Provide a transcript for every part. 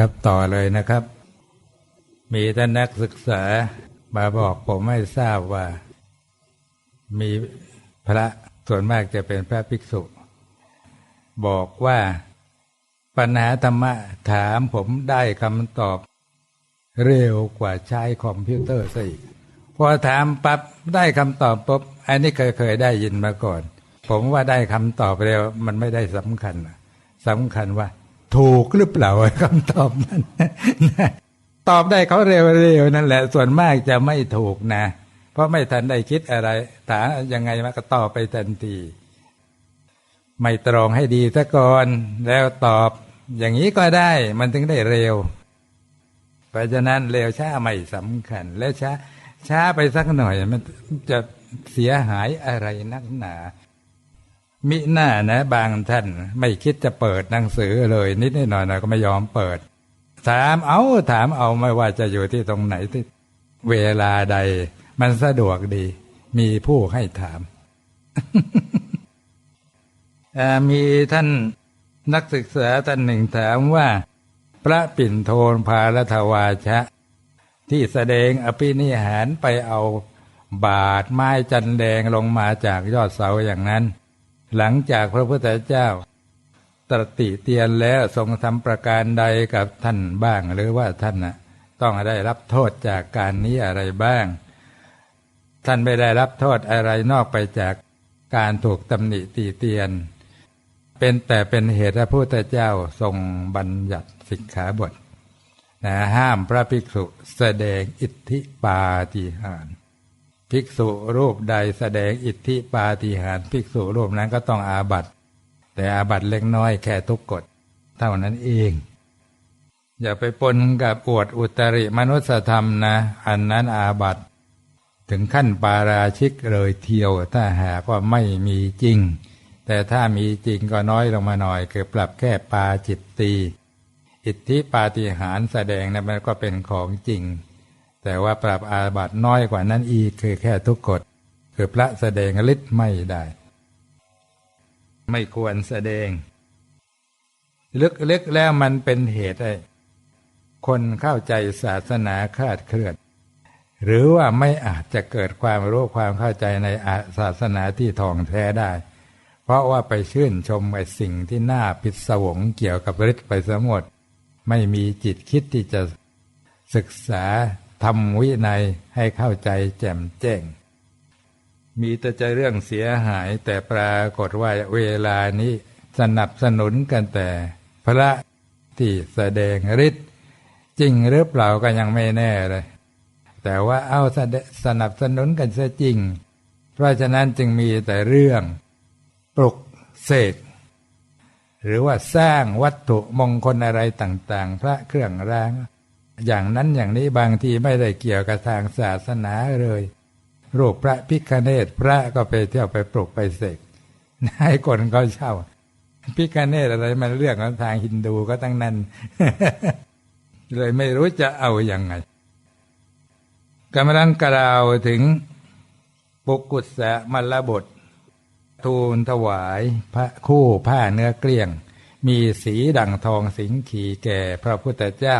ครับ ต่อเลยนะครับ มีท่านนักศึกษามาบอกผมไม่ทราบว่า มีพระส่วนมากจะเป็นพระภิกษุ บอกว่าปัญหาธรรมะถามผมได้คำตอบ เร็วกว่าใช้คอมพิวเตอร์ซะอีกพอถามปั๊บได้คำตอบปุ๊บอันนี้เคยเคยได้ยินมาก่อน ผมว่าได้คำตอบเร็วมันไม่ได้สำคัญสำคัญว่า ถูกหรือเปล่าคำตอบนั้นตอบได้เขาเร็วๆนั่นแหละ ส่วนมากจะไม่ถูกนะ เพราะไม่ทันได้คิดอะไรถามยังไงมาก็ตอบไปทันที ไม่ตรองให้ดีซะก่อนแล้วตอบ อย่างนี้ก็ได้มันถึงได้เร็ว เพราะฉะนั้นเร็วช้าไม่สำคัญ แล้วช้าช้าไปสักหน่อยมันจะเสียหายอะไรนักหนา มิหน้านะ บางท่านไม่คิดจะเปิดหนังสือเลย นิดหน่อยหน่อยก็ไม่ยอมเปิด ถามเอาถามเอาไม่ว่าจะอยู่ที่ตรงไหนที่เวลาใด มันสะดวกดี มีผู้ให้ถาม มีท่านนักศึกษาท่านหนึ่งถามว่า พระปิ่นโทนพาลทวาชะ ที่แสดงอภินิหารไปเอาบาดไม้จันแดงลงมาจากยอดเสาอย่างนั้น หลังจากพระพุทธเจ้า ตรติเตียนแล้วทรงทำประการใดกับท่านบ้าง หรือว่าท่านนะต้องได้รับโทษจากการนี้อะไรบ้าง ท่านไม่ได้รับโทษอะไรนอกไปจากการถูกตำหนิตีเตียน เป็นแต่เป็นเหตุพระพุทธเจ้าทรงบัญญัติสิกขาบทนะห้ามพระภิกษุแสดงอิทธิปาฏิหาริย์ ภิกษุรูปใดแสดงอิทธิปาฏิหาริย์ภิกษุรูปนั้นก็ต้องอาบัตแต่อาบัตเล็กน้อยแค่ทุกกฎเท่านั้นเอง อย่าไปปนกับอวดอุตริมนุสธรรมนะ อันนั้นอาบัตถึงขั้นปาราชิกเลยเที่ยว ถ้าหากว่าไม่มีจริง แต่ถ้ามีจริงก็น้อยลงมาหน่อย คือปรับแค่ปาจิตตี อิทธิปาฏิหาริแสดงนะมันก็เป็นของจริง แต่ว่าปรับอาบัตน้อยกว่านั้นอีกคือแค่ทุกกฎคือพระแสดงฤทธิ์ไม่ได้ ไม่ควรแสดง ลึกๆแล้วมันเป็นเหตุให้คนเข้าใจศาสนาคาดเคลื่อน หรือว่าไม่อาจจะเกิดความรู้ความเข้าใจในศาสนาที่ทองแท้ได้ เพราะว่าไปชื่นชมไอ้สิ่งที่น่าพิศวงเกี่ยวกับฤทธิ์ไปสมดไม่มีจิตคิดที่จะศึกษา ทำวินัยให้เข้าใจแจ่มแจ้ง มีแต่ใจเรื่องเสียหายแต่ปรากฏว่าเวลานี้สนับสนุนกันแต่ พระที่แสดงฤทธิ์จริงหรือเปล่าก็ยังไม่แน่เลย แต่ว่าเอาสนับสนุนกันเสียจริง เพราะฉะนั้นจึงมีแต่เรื่องปลุกเสกหรือว่าสร้างวัตถุมงคลอะไรต่าง ๆ พระเครื่องราง อย่างนั้นอย่างนี้บางทีไม่ได้เกี่ยวกับทางศาสนาเลยรูปพระพิคเนตพระก็ไปเที่ยวไปปลุกไปเสกให้คนเขาเช่าพิคเนตอะไรมันเรื่องของทางฮินดูก็ตั้งนั้น เลยไม่รู้จะเอาอยัางไงกำลังกล่าวถึงปุกุศะมลบท ทูลถวายพระคู่ผ้าเนื้อเกลี้ยง มีสีดั่งทองสิงขีแก่พระพุทธเจ้า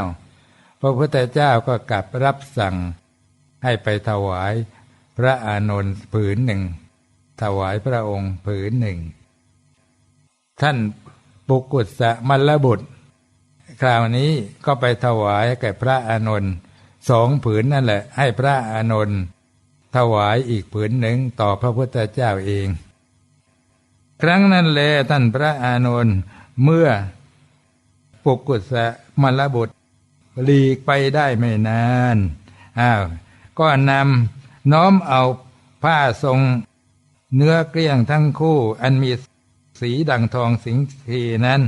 พระพุทธเจ้าก็กลับรับสั่งให้ไปถวายพระอานนท์ผืนหนึ่ง ถวายพระองค์ผืนหนึ่ง ท่านปุกุศะมลบุตร คราวนี้ก็ไปถวายแก่พระอานนท์สองผืนนั่นแหละ ให้พระอานนท์ถวายอีกผืนหนึ่งต่อพระพุทธเจ้าเอง ครั้งนั้นแลท่านพระอานนท์เมื่อปุกุสะมลบุตร หลีกไปได้ไม่นานอ้าวก็นำน้อมเอาผ้าทรงเนื้อเกลี้ยงทั้งคู่อันมีสีดังทองสิงทีนั้น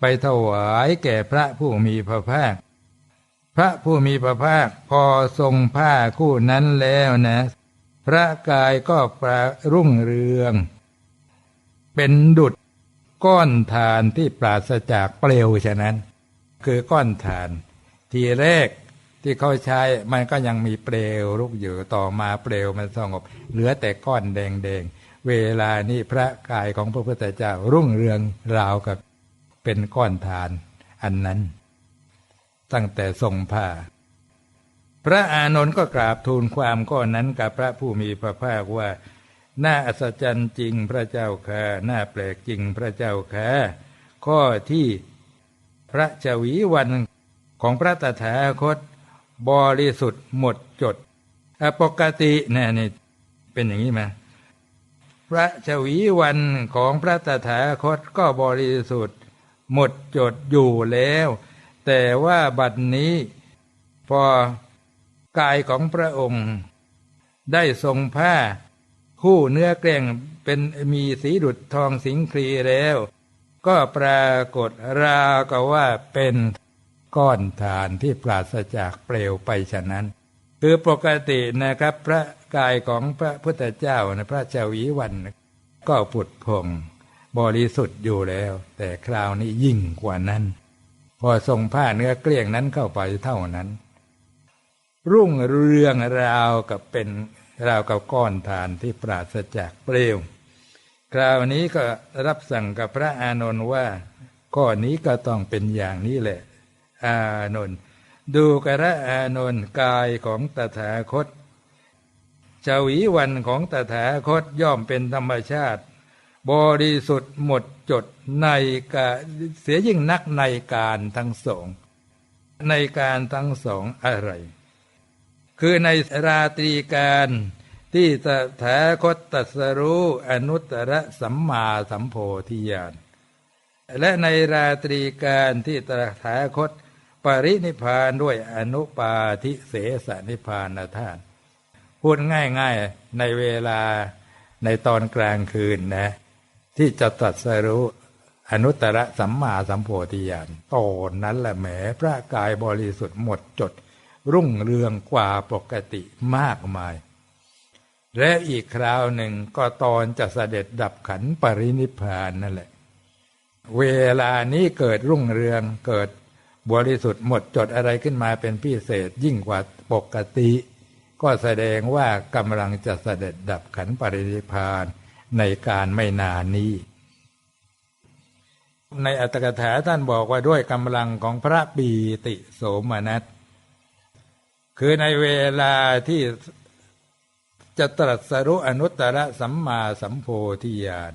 ไปถวายแก่พระผู้มีพระภาค พระผู้มีพระภาคพอทรงผ้าคู่นั้นแล้วนะ พระกายก็ประรุ่งเรือง เป็นดุดก้อนฐานที่ปราศจากเปลวฉะนั้น คือก้อนฐาน ทีแรกที่เขาใช้มันก็ยังมีเปลวลุกอยู่ต่อมาเปลวมันสงบ เหลือแต่ก้อนแดงๆ เวลานี้พระกายของพระพุทธเจ้ารุ่งเรืองราวกับเป็นก้อนฐานอันนั้น ตั้งแต่ทรงผ้า พระอานนท์ก็กราบทูลความก้อนนั้นกับพระผู้มีพระภาคว่า น่าอัศจรรย์จริงพระเจ้าค่ะน่าแปลกจริงพระเจ้าค่ะข้อที่พระเจวีวัน ของพระตถาคต บริสุทธิ์หมดจด ปกติเนี่ยนี่เป็นอย่างนี้ไหมพระชวีวันของพระตถาคตก็บริสุทธิ์ หมดจดอยู่แล้ว แต่ว่าบัดนี้ พอกายของพระองค์ ได้ทรงผ้า คู่เนื้อแกล้งเป็นมีสีดุดทองสิงครีแล้ว ก็ปรากฏราวกับว่าเป็น ก้อนฐานที่ปราศจากเปลวไปฉะนั้น คือปกตินะครับพระกายของพระพุทธเจ้านะพระเจ้าวิวันก็ผุดพองบริสุทธิ์อยู่แล้ว แต่คราวนี้ยิ่งกว่านั้น พอทรงผ้าเนื้อเกลี้ยงนั้นเข้าไปเท่านั้น รุ่งเรืองราวกับเป็นราวกับก้อนฐานที่ปราศจากเปลวคราวนี้ก็รับสั่งกับพระอานนท์ว่า ข้อนี้ก็ต้องเป็นอย่างนี้แหละ อานนท์ดูกระอานนท์กายของตถาคตจวีวันของตถาคตย่อมเป็นธรรมชาติ บริสุทธิ์หมดจดในกาเสียยิ่งนักในการทั้งสอง ในการทั้งสองอะไร คือในราตรีการที่ตถาคตตัสรู้อนุตตรสัมมาสัมโพธิญาณและในราตรีการที่ตถาคต ปรินิพานด้วยอนุปาทิเสสนิพานธาตุพูดง่ายๆในเวลาในตอนกลางคืนนะ ที่จะตัดสรู้อนุตตรสัมมาสัมโพธิญาณตอนนั้นแหละแหมพระกายบริสุทธิ์หมดจด รุ่งเรืองกว่าปกติมากมาย และอีกคราวหนึ่งก็ตอนจะเสด็จดับขันปรินิพานนั่นแหละ เวลานี้เกิดรุ่งเรืองเกิด บริสุทธิ์หมดจดอะไรขึ้นมาเป็นพิเศษยิ่งกว่าปกติ ก็แสดงว่ากำลังจะเสด็จดับขันปรินิพานในการไม่นานนี้ ในอัตถกถาท่านบอกว่าด้วยกำลังของพระปีติโสมนัส คือในเวลาที่จะตรัสรู้อนุตตรสัมมาสัมโพธิญาณ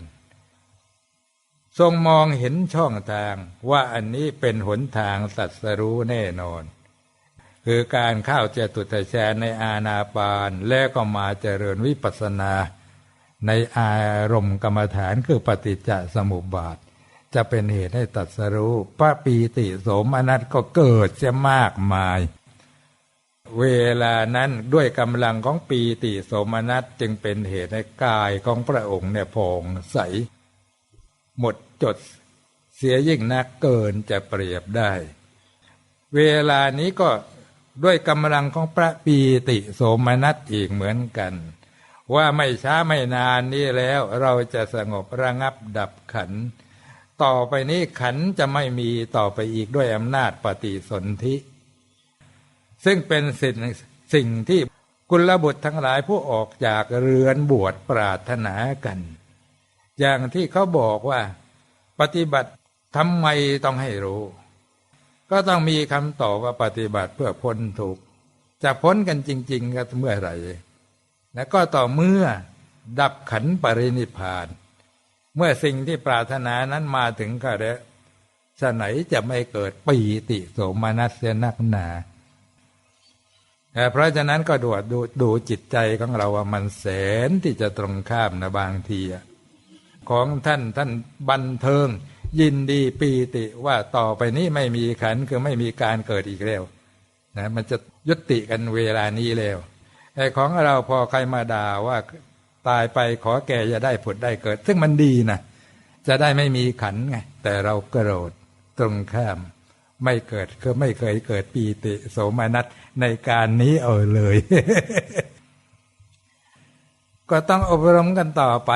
ทรงมองเห็นช่องทางว่าอันนี้เป็นหนทางสัตสรู้แน่นอน คือการเข้าเจตุตแชนในอาณาปานและก็มาเจริญวิปัสนา ในอารมณ์กรรมฐานคือปฏิจจสมุปบาท จะเป็นเหตุให้ตัดสรู้พระปีติโสมนัสก็เกิดจะมากมาย เวลานั้นด้วยกำลังของปีติโสมนัสจึงเป็นเหตุให้กายของพระองค์เนี่ยพองใสหมด จดเสียยิ่งนักเกินจะเปรียบได้ เวลานี้ก็ด้วยกำลังของพระปีติโสมนัสอีกเหมือนกัน ว่าไม่ช้าไม่นานนี้แล้วเราจะสงบระงับดับขัน ต่อไปนี้ขันจะไม่มีต่อไปอีกด้วยอำนาจปฏิสนธิ ซึ่งเป็นสิ่งสิ่งที่กุลบุตรทั้งหลายผู้ออกจากเรือนบวชปรารถนากัน อย่างที่เขาบอกว่า ปฏิบัติทำไมต้องให้รู้ ก็ต้องมีคำตอบว่าปฏิบัติเพื่อพ้นทุกข์จะพ้นกันจริง ๆ ก็เมื่อไหร่แล้วก็ต่อเมื่อดับขันปรินิพาน เมื่อสิ่งที่ปรารถนานั้นมาถึงก็แล้วฉะไหนจะไม่เกิดปีติโสมนัสเสนักหนาเพราะฉะนั้นก็ดูดูดูจิตใจของเราว่ามันแสนที่จะตรงข้ามนะบางที ของท่านท่านบันเทิง ยินดีปีติว่าต่อไปนี้ไม่มีขันคือไม่มีการเกิดอีกแล้วนะมันจะยุติกันเวลานี้แล้วไอ้ของเราพอใครมาด่าว่าตายไปขอแก่จะได้ผุดได้เกิด ซึ่งมันดีนะจะได้ไม่มีขันไงแต่เรากรธตรงข้าม ไม่เกิดคือไม่เคยเกิดปีติโสมนัสในการนี้เออเลย ก็ต้องอบรมกันต่อไป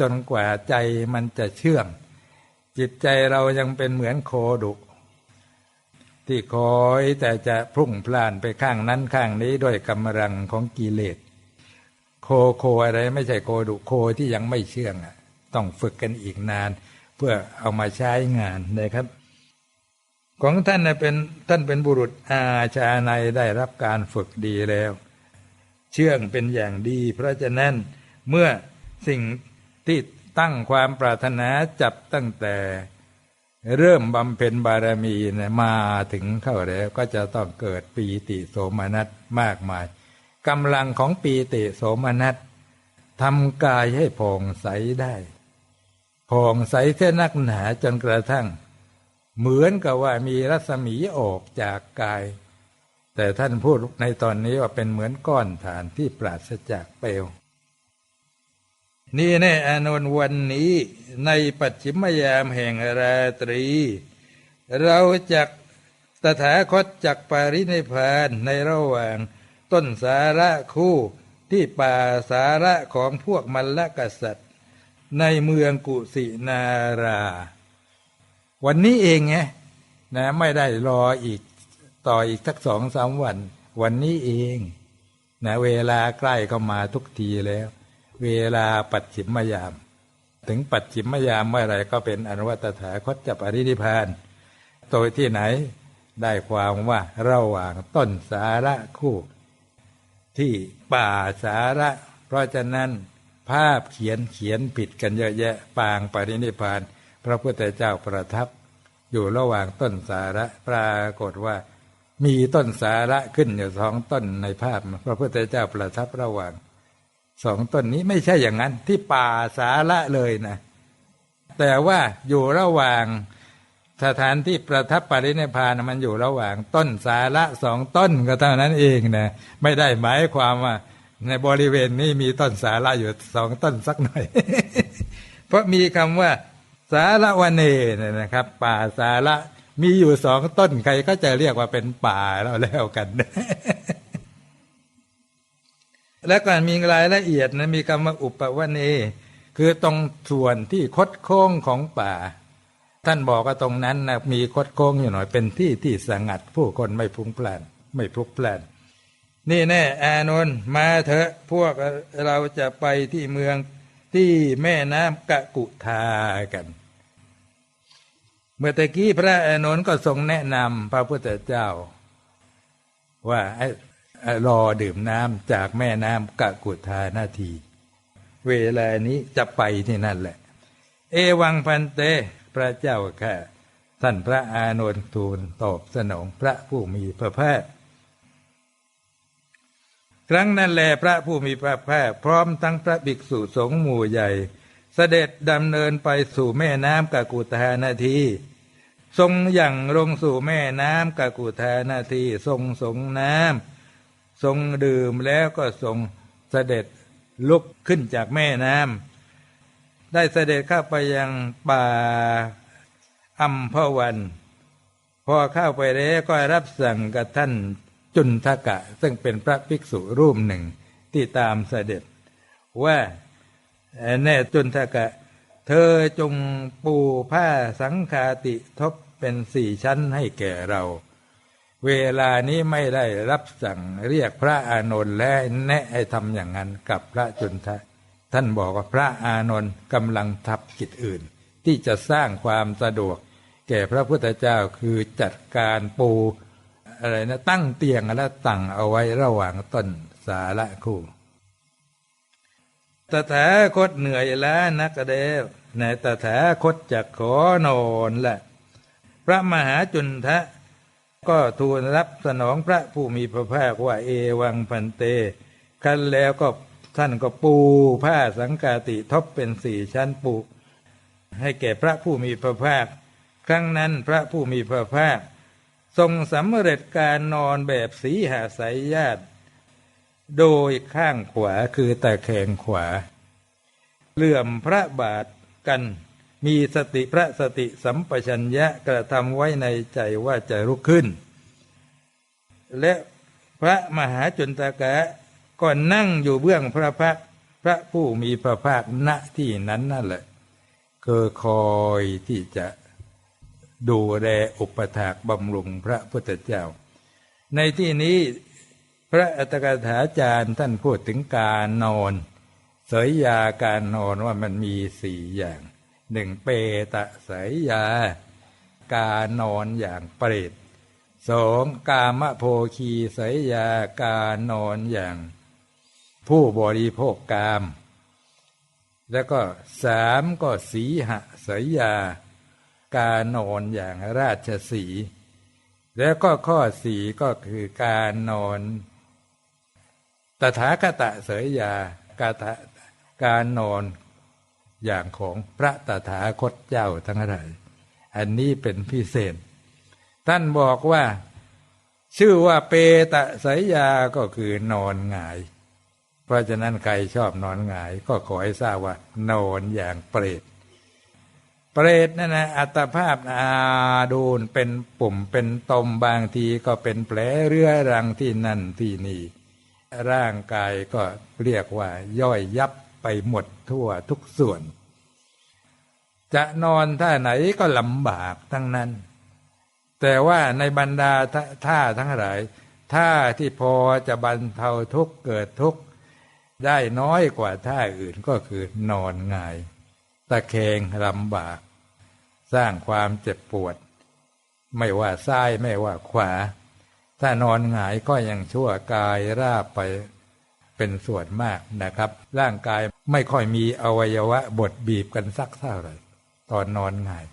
จนกว่าใจมันจะเชื่อง จิตใจเรายังเป็นเหมือนโคดุที่คอยแต่จะพุ่งพล่านไปข้างนั้นข้างนี้ด้วยกำลังของกิเลส โคโคอะไรไม่ใช่โคดุโคที่ยังไม่เชื่องอะต้องฝึกกันอีกนาน เพื่อเอามาใช้งานนะครับ ของท่านเป็นท่านเป็นบุรุษอาชาในได้รับการฝึกดีแล้ว เชื่องเป็นอย่างดี เพราะฉะนั้นเมื่อสิ่ง ที่ตั้งความปรารถนาจับตั้งแต่เริ่มบำเพ็ญบารมีนะมาถึงเข้าแล้วก็จะต้องเกิดปีติโสมนัสมากมายกำลังของปีติโสมนัสทำกายให้ผ่องใสได้ผ่องใสแค่นักหนาจนกระทั่ง เหมือนกับว่ามีรัศมีออกจากกาย แต่ท่านพูดในตอนนี้ว่าเป็นเหมือนก้อนฐานที่ปราศจากเปลว นี่แน่อานนท์วันนี้ในปัจฉิมยามแห่งราตรี เราจักตถาคตจักปารินิพานในระหว่างต้นสาระคู่ที่ป่าสาระของพวกมัลลกษัตริย์ ในเมืองกุสินารา วันนี้เองไงนะไม่ได้รออีกต่ออีกสักสองสามวัน วันนี้เองนะเวลาใกล้เข้ามาทุกทีแล้ว เวลาปัจฉิมยาม ถึงปัจฉิมยามเมื่อไรก็เป็นอนุวัตถาคตจับอริธิพานโดยที่ไหนได้ความว่าระหว่างต้นสาระคู่ ที่ป่าสาระ เพราะฉะนั้นภาพเขียนเขียนผิดกันเยอะแยะปางปรินิพาน พระพุทธเจ้าประทับ อยู่ระหว่างต้นสาระปรากฏว่า มีต้นสาระขึ้นอยู่สองต้นในภาพ พระพุทธเจ้าประทับระหว่าง สองต้นนี้ไม่ใช่อย่างนั้นที่ป่าสาระเลยนะ แต่ว่าอยู่ระหว่างสถานที่ประทับปรินิพานมันอยู่ระหว่างต้นสาระสองต้นก็เท่านั้นเองนะไม่ได้หมายความว่า ในบริเวณนี้มีต้นสาระอยู่สองต้นสักหน่อย เพราะมีคำว่า สาระวเนเน่นะครับ ป่าสาระมีอยู่สองต้นใครก็จะเรียกว่าเป็นป่าแล้วแล้วกัน แล้วก็มีรายละเอียดนะมีคำว่าอุปวเนคือตรงส่วนที่คดโค้งของป่า ท่านบอกว่าตรงนั้นนะมีคดโค้งอยู่หน่อยเป็นที่ที่สงัด ผู้คนไม่พุ่งพล่านไม่พลุกพล่านนี่แน่อานนท์มาเถอะพวกเราจะไปที่เมืองที่แม่น้ำกะกุทากัน เมื่อตะกี้พระอานนท์ก็ทรงแนะนำพระพุทธเจ้า ว่า รอดื่มน้ำจากแม่น้ำกะกุธานาที เวลานี้จะไปที่นั่นแหละ เอวังพันเต พระเจ้าค่ะท่านพระอานนทูลตอบสนองพระผู้มีพระภาคครั้งนั้นแลพระผู้มีพระภาคพร้อมทั้งพระภิกษุสงฆ์หมู่ใหญ่ เสด็จดำเนินไปสู่แม่น้ำกะกุธานาที ทรงอย่างลงสู่แม่น้ำกะกุธานาที ทรงสงน้ำ ทรงดื่มแล้วก็ทรงเสด็จลุกขึ้นจากแม่น้ำได้เสด็จเข้าไปยังป่าอัมพวัน พอเข้าไปแล้วก็รับสั่งกับท่านจุนทกะ ซึ่งเป็นพระภิกษุรูปหนึ่งที่ตามเสด็จ ว่าแน่จุนทกะ เธอจงปูผ้าสังคาติทบเป็นสี่ชั้นให้แก่เรา เวลานี้ไม่ได้รับสั่งเรียกพระอานนท์และแนะให้ทำอย่างนั้นกับพระจุนทะ ท่านบอกว่าพระอานนท์กำลังทับกิจอื่น ที่จะสร้างความสะดวก แก่พระพุทธเจ้าคือจัดการปูอะไรนะตั้งเตียงและตั้งเอาไว้ระหว่างต้นสาระคู่ตถาคตเหนื่อยแล้วนักเดวในตถาคตจะขอนอนแหละ พระมหาจุนทะ ก็ทูลรับสนองพระผู้มีพระภาคว่าเอวังพันเตคันแล้วก็ท่านก็ปูผ้าสังกาติทบเป็นสี่ชั้นปูให้แก่พระผู้มีพระภาค ครั้งนั้นพระผู้มีพระภาค ทรงสำเร็จการนอนแบบสีหาสายญาติ โดยข้างขวาคือตะแคงขวา เหลื่อมพระบาทกัน มีสติพระสติสัมปชัญญะกระทำไว้ในใจว่าจะลุกขึ้น และพระมหาจุนตกะก็นั่งอยู่เบื้องพระพักพระผู้มีพระภาคณที่นั้นนั่นแหละคือคอยที่จะดูแลอุปถากบำรุงพระพุทธเจ้า ในที่นี้พระอัตถกถาจารย์ท่านพูดถึงการนอน เสยยาการนอนว่ามันมีสี่อย่าง หนึ่งเปตะสายยา การนอนอย่างเปรตสองกามโภคีสยยาการนอนอย่าง ผู้บริโภคกาม แล้วก็สามก็สีหสยยา การนอนอย่างราชสี แล้วก็ข้อสีก็คือการนอนตถาคตเสยยากาการนอน อย่างของพระตถาคตเจ้าทั้งหลายอันนี้เป็นพิเศษ ท่านบอกว่า ชื่อว่าเปตะสยยาก็คือนอนหงาย เพราะฉะนั้นใครชอบนอนหงาย ก็ขอให้ทราบว่า นอนอย่างเปรตเปรตนั่นนะอัตภาพอาดูนเป็นปุ่มเป็นตมบางทีก็เป็นแผลเรื้อรังที่นั่นที่นี่ ร่างกายก็เรียกว่าย่อยยับ ไปหมดทั่วทุกส่วน จะนอนท่าไหนก็ลำบากทั้งนั้น แต่ว่าในบรรดาท่าทั้งหลายท่าที่พอจะบรรเทาทุกเกิดทุกได้น้อยกว่าท่าอื่นก็คือนอนง่าย ตะแคงลำบาก สร้างความเจ็บปวด ไม่ว่าซ้ายไม่ว่าขวา ถ้านอนหงายก็ยังชั่วกายราบไป เป็นส่วนมากนะครับ ร่างกายไม่ค่อยมีอวัยวะบดบีบกันสักเท่าไหร่ตอนนอนง่าย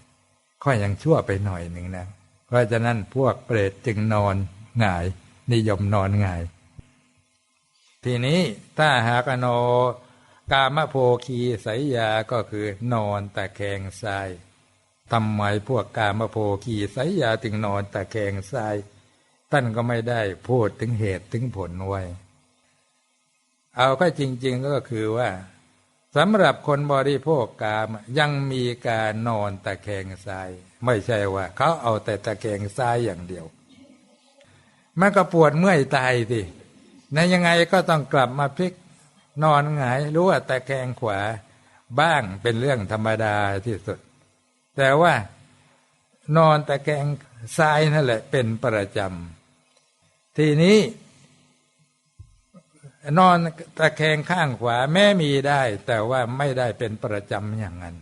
ค่อยยังชั่วไปหน่อยหนึ่งนะ เพราะฉะนั้นพวกเปรตจึงนอนง่าย นิยมนอนง่าย ทีนี้ถ้าหากโนกามโภคีสายยาก็คือนอนตะแคงทรายทำไมพวกกามโภคีสายยาจึงนอนตะแคงทรายท่านก็ไม่ได้พูดถึงเหตุถึงผลไว้ เอาก็จริง ๆก็คือว่าสำหรับคนบริโภคกามยังมีการนอนตะแคงทราย ไม่ใช่ว่าเขาเอาแต่ตะแคงทรายอย่างเดียว มันก็ปวดเมื่อยตายสิในยังไงก็ต้องกลับมาพลิกนอนหงายรู้ว่าตะแคงขวาบ้างเป็นเรื่องธรรมดาที่สุด แต่ว่านอนตะแคงทรายนั่นแหละเป็นประจำทีนี้ นอนตะแคงข้างขวาแม้มีได้ แต่ว่าไม่ได้เป็นประจำอย่างนั้น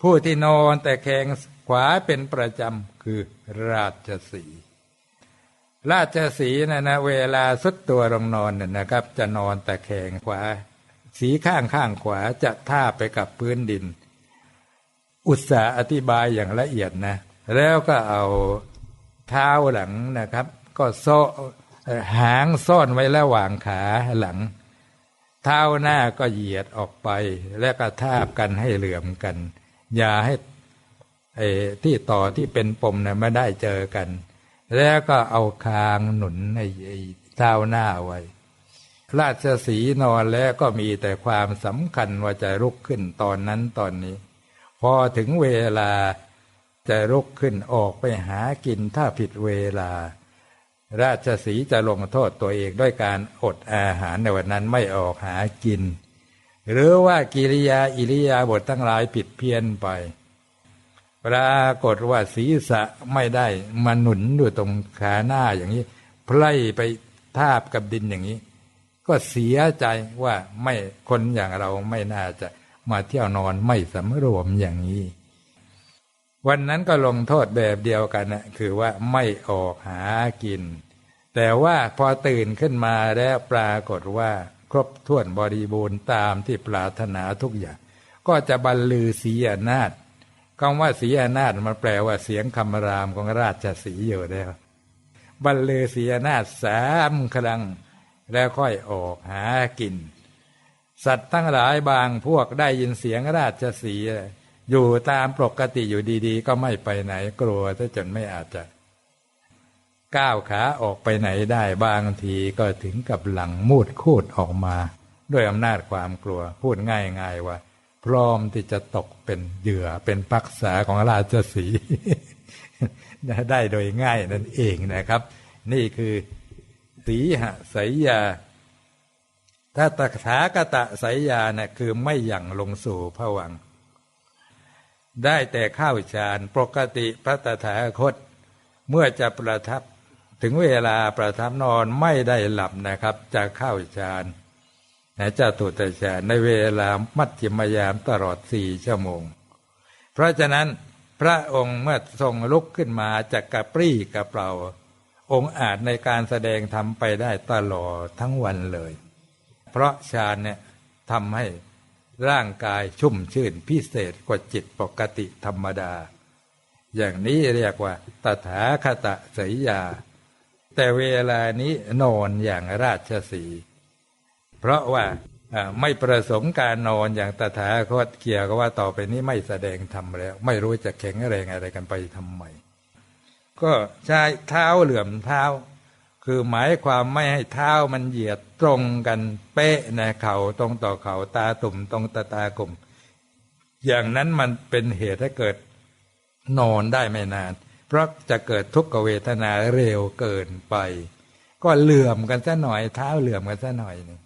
ผู้ที่นอนตะแคงขวาเป็นประจำคือราชสีราชสีนะนะเวลาสุดตัวลงนอนเนี่ยนะครับ จะนอนตะแคงขวา สีข้างข้างขวาจะท่าไปกับพื้นดิน อุตสาอธิบายอย่างละเอียดนะ แล้วก็เอาเท้าหลังนะครับ ก็โซ หางซ่อนไว้ระหว่างขาหลัง เท้าหน้าก็เหยียดออกไป แล้วก็ทาบกันให้เหลื่อมกัน อย่าให้ที่ต่อที่เป็นปมนะไม่ได้เจอกัน แล้วก็เอาคางหนุนในเท้าหน้าไว้ ราชสีนอนแล้วก็มีแต่ความสำคัญว่าจะลุกขึ้นตอนนั้นตอนนี้ พอถึงเวลาจะลุกขึ้นออกไปหากินถ้าผิดเวลา ราชสีจะลงโทษตัวเองด้วยการอดอาหารในวันนั้นไม่ออกหากิน หรือว่ากิริยาอิริยาบถทั้งหลายผิดเพี้ยนไปปรากฏว่าศีรษะไม่ได้มาหนุนอยู่ตรงขาหน้าอย่างนี้พลายไปทาบกับดินอย่างนี้ ก็เสียใจว่าไม่คนอย่างเราไม่น่าจะมาเที่ยวนอนไม่สำรวมอย่างนี้ วันนั้นก็ลงโทษแบบเดียวกันนะคือว่าไม่ออกหากิน แต่ว่าพอตื่นขึ้นมาแล้วปรากฏว่าครบถ้วนบริบูรณ์ตามที่ปรารถนาทุกอย่าง ก็จะบรรลือสีอนาถคำว่าสีอนาถมันแปลว่าเสียงคำรามของราชสีอยู่แล้วบรรลือสีอนาถสามครั้งแล้วค่อยออกหากิน สัตว์ทั้งหลายบางพวกได้ยินเสียงราชสี อยู่ตามปกติอยู่ดีๆ ก็ไม่ไปไหนกลัวถ้าจนไม่อาจจะ ก้าวขาออกไปไหนได้บางทีก็ถึงกับหลังมูดคูดออกมา ด้วยอำนาจความกลัวพูดง่ายๆว่า พร้อมที่จะตกเป็นเหยื่อเป็นปักษาของราชสีได้โดยง่ายนั่นเองนะครับ นี่คือสีหสายยาถ้าตถากตะสายยาเนะี่ยคือไม่หยั่งลงสู่ผวัง ได้แต่ข้าวฌานปกติพระตถาคต เมื่อจะประทับถึงเวลาประทับนอนไม่ได้หลับนะครับ จะเข้าฌานนะจะตุตฌานในเวลามัดจิมยามตลอดสี่ชั่วโมง เพราะฉะนั้นพระองค์เมื่อทรงลุกขึ้นมาจากกระปรี้กระเปร่าองค์อาจในการแสดงทำไปได้ตลอดทั้งวันเลย เพราะฌานเนี่ยทำให้ ร่างกายชุ่มชื่นพิเศษกว่าจิตปกติธรรมดา อย่างนี้เรียกว่า ตถาคตสยยา แต่เวลานี้นอนอย่างราชสี เพราะว่าไม่ประสงค์การนอนอย่างตถาคตเกี่ยวกับว่าต่อไปนี้ไม่แสดงธรรมแล้ว ไม่รู้จะแข็งแรงอะไรกันไปทำไม ก็ใช้เท้าเหลื่อมเท้า คือหมายความไม่ให้เท้ามันเหยียดตรงกันเป๊ะนะเข่าตรงต่อเข่าตาตุ่มตรงตาตากลุ่ม อย่างนั้นมันเป็นเหตุให้เกิดนอนได้ไม่นาน เพราะจะเกิดทุกขเวทนาเร็วเกินไป ก็เหลื่อมกันซะหน่อยเท้าเหลื่อมกันซะหน่อยนึง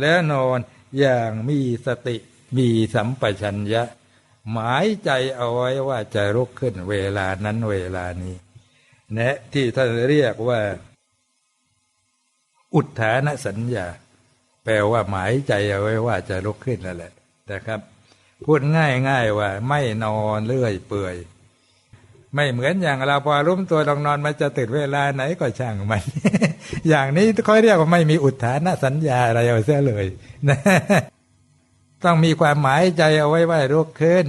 แล้วนอนอย่างมีสติมีสัมปชัญญะ หมายใจเอาไว้ว่าจะลุกขึ้นเวลานั้นเวลานี้นะที่ท่านเรียกว่า อุทธานสัญญา แปลว่าหมายใจเอาไว้ว่าจะลุกขึ้นนั่นแหละแต่ครับ พูดง่ายๆว่า ไม่นอนเลื่อยเปื่อย ไม่เหมือนอย่างเราพอรุ่มตัวลองนอนมันจะตื่นเวลาไหนก็ช่างมัน อย่างนี้เขาเรียกว่าไม่มีอุทธานสัญญาอะไรเอาเสียเลยนะต้องมีความหมายใจเอาไว้ว่าลุกขึ้น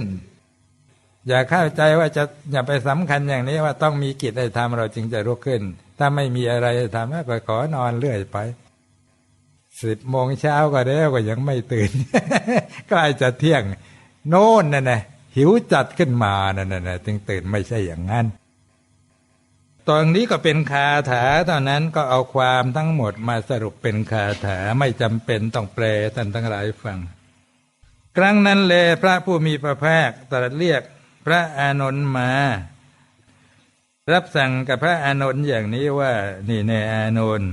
อย่าเข้าใจว่าจะอย่าไปสำคัญอย่างนี้ว่าต้องมีกิจให้ทำเราจึงจะลุกขึ้น ถ้าไม่มีอะไรทำก็ขอนอนเรื่อยไปสิบโมงเช้าก็แล้วก็ยังไม่ตื่นก็อาจจะเที่ยง โน่นน่ะนะหิวจัดขึ้นมานั่นน่ะจึงตื่นไม่ใช่อย่างนั้นตอนนี้ก็เป็นคาถาเท่านั้นก็เอาความทั้งหมดมาสรุปเป็นคาถาไม่จำเป็นต้องแปลท่านทั้งหลายฟัง ครั้งนั้นเลพระผู้มีพระภาคตรัสเรียกพระอานนท์มา รับสั่งกับพระอานนท์อย่างนี้ว่า นี่ในอานนท์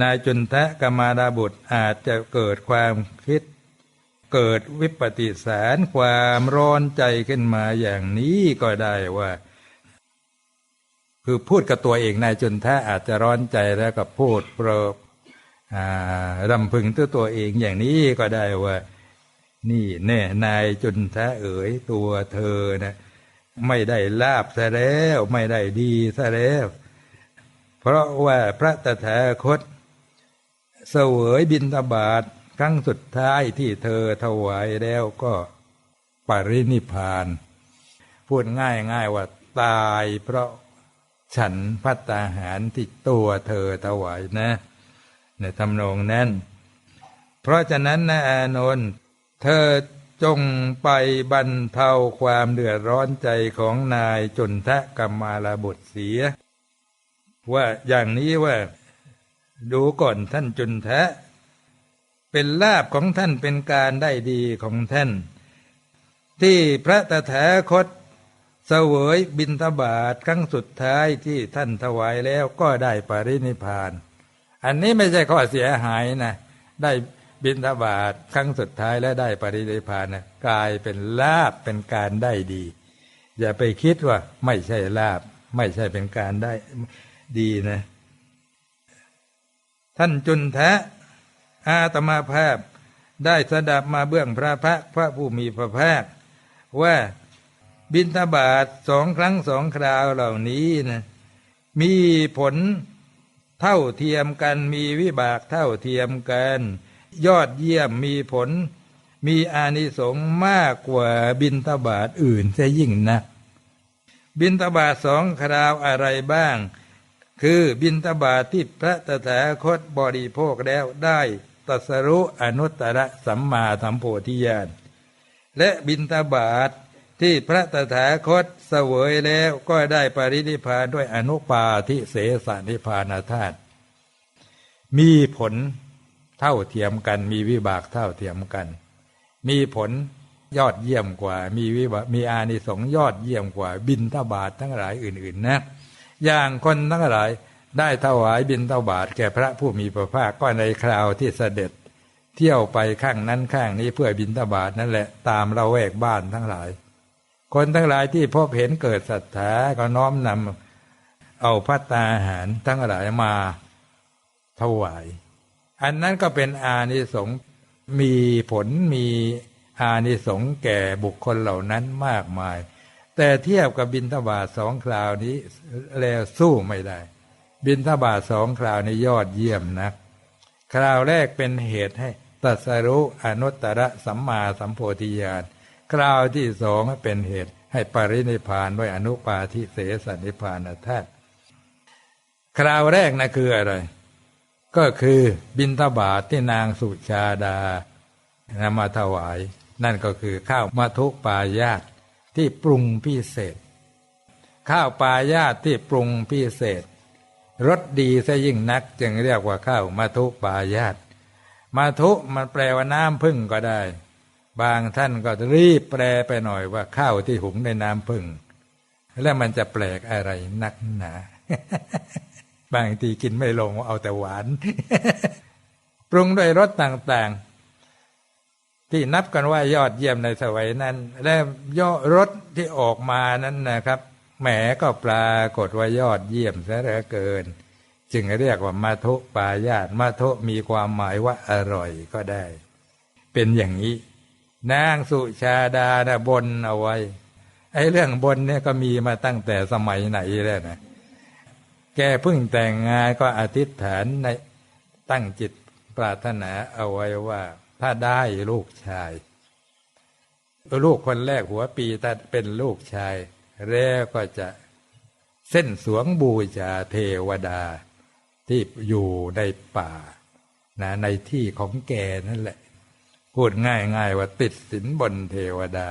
นายจุนทะกมาดาบุตรอาจจะเกิดความคิด เกิดวิปติสารความร้อนใจขึ้นมาอย่างนี้ก็ได้ว่า คือพูดกับตัวเองนายจุนทะอาจจะร้อนใจแล้วก็พูดโปรรำพึงตัวตัวเองอย่างนี้ก็ได้ว่า นี่แน่นายจุนทะเอ๋ยตัวเธอนะ ไม่ได้ลาบซะแล้วไม่ได้ดีซะแล้ว เพราะว่าพระตถาคต เสวยบินตบาทครั้งสุดท้ายที่เธอถวายแล้วก็ปรินิพาน พูดง่ายง่ายว่าตายเพราะฉันพัตตาหารที่ตัวเธอถวายนะในทำนองนั้น เพราะฉะนั้นนะอานนท์เธอ จงไปบรรเทาความเดือดร้อนใจของนายจนทะกรรมาลาบุตรเสีย ว่าอย่างนี้ว่า ดูก่อนท่านจุนทะ เป็นลาบของท่านเป็นการได้ดีของท่าน ที่พระตถาคตเสวยบินทบาทครั้งสุดท้ายที่ท่านถวายแล้วก็ได้ปรินิพาน อันนี้ไม่ใช่ข้อเสียหายนะ ได้ บินทบาทครั้งสุดท้ายและได้ปรินิพานนะกลายเป็นลาบเป็นการได้ดี อย่าไปคิดว่าไม่ใช่ลาบ ไม่ใช่เป็นการได้ดีนะ ท่านจุนแทะอาตมาภาพได้สดับมาเบื้องพระพักพระผู้มีพระภาคว่าบินทบาทสองครั้งสองคราวเหล่านี้นะมีผลเท่าเทียมกันมีวิบากเท่าเทียมกัน ยอดเยี่ยมมีผล มีอานิสงส์มากกว่าบินทบาทอื่นจะยิ่งนะบินทบาทสองคราวอะไรบ้าง คือบินทบาทที่พระตถาคตบริโภคแล้วได้ตัสรุอนุตตรสัมมาสัมโพธิญาณและบินทบาทที่พระตถาคตเสวยแล้วก็ได้ปรินิพานด้วยอนุปาทิเสสนิพานธาตุมีผล เท่าเทียมกัน มีวิบากเท่าเทียมกัน มีผลยอดเยี่ยมกว่า มีวิบากมีอานิสงส์ยอดเยี่ยมกว่า บินทบาททั้งหลายอื่นๆนะอย่างคนทั้งหลายได้ถวายบินทบาทแก่พระผู้มีพระภาคก็ในคราวที่เสด็จ เที่ยวไปข้างนั้นข้างนี้เพื่อบินทบาทนั่นแหละตามเราแวกบ้านทั้งหลาย คนทั้งหลายที่พบเห็นเกิดศรัทธาก็น้อมนำเอาพัตตาหารทั้งหลายมาถวาย อันนั้นก็เป็นอานิสงส์มีผลมีอานิสงส์แก่บุคคลเหล่านั้นมากมาย แต่เทียบกับบินทบาทสองคราวนี้แล้วสู้ไม่ได้ บินทบาทสองคราวนี้ยอดเยี่ยมนักคราวแรกเป็นเหตุให้ตัสรู้อนุตตรสัมมาสัมโพธิญาณคราวที่สองเป็นเหตุให้ปรินิพานด้วยอนุปาทิเสสนิพานธาตุคราวแรกนะคืออะไร ก็คือบินทบาทที่นางสุชาดานำมาถวาย นั่นก็คือข้าวมัทุกปายาตที่ปรุงพิเศษ ข้าวปายาตที่ปรุงพิเศษรสดีซะยิ่งนักจึงเรียกว่าข้าวมัทุปายาตมาทุมันแปลว่าน้ำพึ่งก็ได้ บางท่านก็รีบแปลไปหน่อยว่าข้าวที่หุงในน้ำพึ่ง แล้วมันจะแปลกอะไรนักหนา บางทีกินไม่ลงเอาแต่หวาน ปรุงด้วยรสต่างๆ ที่นับกันว่ายอดเยี่ยมในสมัยนั้น และยอดรสที่ออกมานั้นนะครับแหมก็ปรากฏว่ายอดเยี่ยมซะเหลือเกิน จึงเรียกว่ามาทุปายาตมาทุมีความหมายว่าอร่อยก็ได้ เป็นอย่างนี้ นางสุชาดานะบนเอาไว้ ไอ้เรื่องบนเนี่ยก็มีมาตั้งแต่สมัยไหนแล้วนะ แกเพิ่งแต่งงานก็อธิษฐานในตั้งจิตปรารถนาเอาไว้ว่า ถ้าได้ลูกชาย ลูกคนแรกหัวปีถ้าเป็นลูกชาย แล้วก็จะเส้นสวงบูชาเทวดา ที่อยู่ในป่านะในที่ของแกนั่นแหละ พูดง่ายๆว่าติดสินบนเทวดา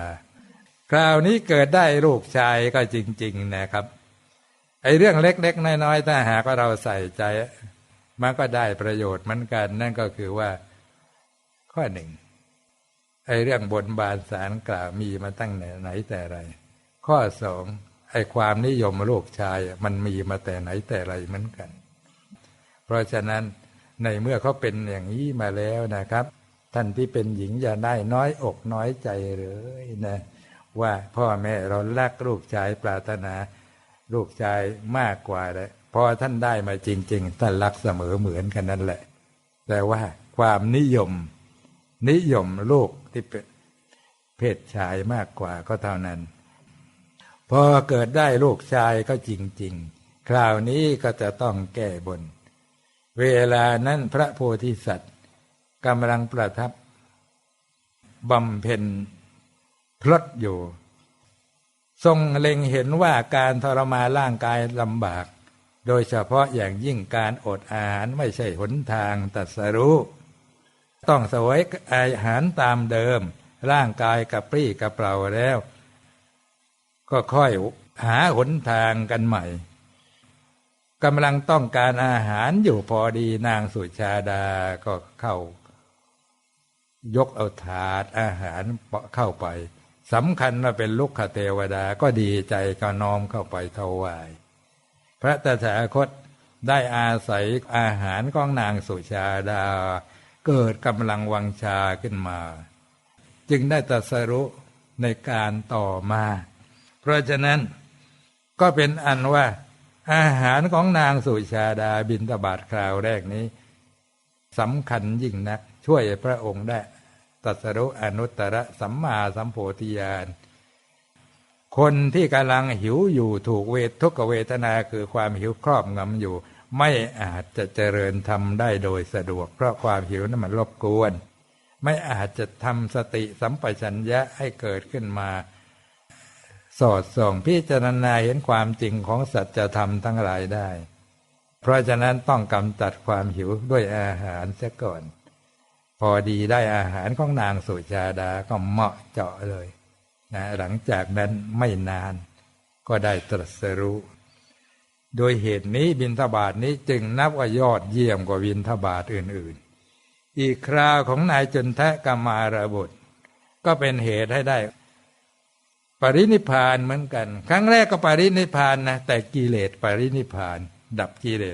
คราวนี้เกิดได้ลูกชายก็จริง ๆนะครับ อ้เรื่องเล็กๆน้อยๆถ้าหากว่าเราใส่ใจ มันก็ได้ประโยชน์เหมือนกัน นั่นก็คือว่า ข้อหนึ่งไอ้เรื่องบนบานสารกล่าวมีมาตั้งไหนแต่ไร ข้อสองไอ้ความนิยมลูกชายมันมีมาแต่ไหนแต่ไรเหมือนกัน เพราะฉะนั้นในเมื่อเขาเป็นอย่างนี้มาแล้วนะครับ ท่านที่เป็นหญิงอย่าได้น้อยอกน้อยใจเลยนะว่าพ่อแม่เราลักลูกชายปรารถนา ลูกชายมากกว่าเลยพอท่านได้มาจริง ๆ ท่านรักเสมอเหมือนกันนั่นแหละ แต่ว่าความนิยม นิยมลูกที่เป็นเพศชายมากกว่าก็เท่านั้น พอเกิดได้ลูกชายก็จริง ๆ คราวนี้ก็จะต้องแก้บน เวลานั้นพระโพธิสัตว์กำลังประทับบำเพ็ญพลดอยู่ ทรงเล็งเห็นว่าการทรมาร่างกายลำบาก โดยเฉพาะอย่างยิ่งการอดอาหารไม่ใช่หนทางตัดสรู้ ต้องสวยอาหารตามเดิม ร่างกายกระปรี้กระเปร่าแล้ว ก็ค่อยหาหนทางกันใหม่กำลังต้องการอาหารอยู่พอดีนางสุชาดาก็เข้า ยกเอาถาดอาหารเข้าไป สำคัญว่าเป็นลูกขเทวดาก็ดีใจก็น้อมเข้าไปถวาย พระตถาคตได้อาศัยอาหารของนางสุชาดา เกิดกำลังวังชาขึ้นมา จึงได้ตรัสรู้ในการต่อมา เพราะฉะนั้นก็เป็นอันว่า อาหารของนางสุชาดาบินตบาทคราวแรกนี้สำคัญยิ่งนักช่วยพระองค์ได้ ตัสรุอนุตตรสัมมาสัมโพธิญาณคนที่กำลังหิวอยู่ถูกเวททุกเวทนาคือความหิวครอบงำอยู่ ไม่อาจจะเจริญทำได้โดยสะดวก เพราะความหิวนั้นมันรบกวน ไม่อาจจะทำสติสัมปชัญญะให้เกิดขึ้นมา สอดส่องพิจารณาเห็นความจริงของสัจธรรมทั้งหลายได้ เพราะฉะนั้นต้องกำจัดความหิวด้วยอาหารเสียก่อน พอดีได้อาหารของนางสุชาดาก็เหมาะเจาะเลยนะหลังจากนั้นไม่นานก็ได้ตรัสรู้ โดยเหตุนี้บินทบาทนี้จึงนับว่ายอดเยี่ยมกว่าบินทบาทอื่นๆ อีกคราวของนายจนแทะกามาระบุตร ก็เป็นเหตุให้ได้ ปรินิพานเหมือนกัน ครั้งแรกก็ปรินิพานนะแต่กิเลสปรินิพาน ดับกิเลส